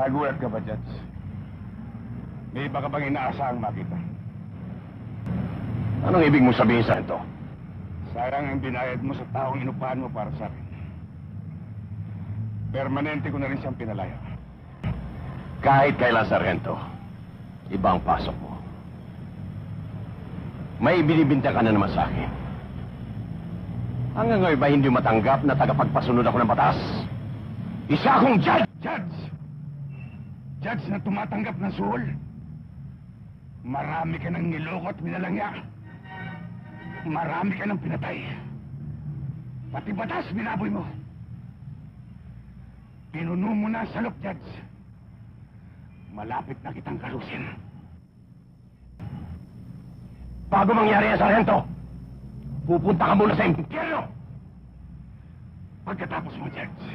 Nagulat ka ba, Judge? May iba ka bang inaasahang makita? Anong ibig mo sabihin sa ito? Sayang ang binayad mo sa taong inupahan mo para sa akin. Permanente ko na rin siyang pinalaya. Kahit kailan, Sargento, iba ang pasok mo. May binibinta ka na naman sa akin. Hanggang ngayon ba hindi matanggap na tagapagpasunod ako ng batas? Isa akong judge! Judge! Judge na tumatanggap ng suhol. Marami ka nang niloko at minalangya. Marami ka nang pinatay. Pati batas binaboy mo. Pinuno mo na sa Judge. Malapit na kitang kalusin. Bago mangyari yan, Sargento, pupunta ka muna sa impyerno! Pagkatapos mo, Judge,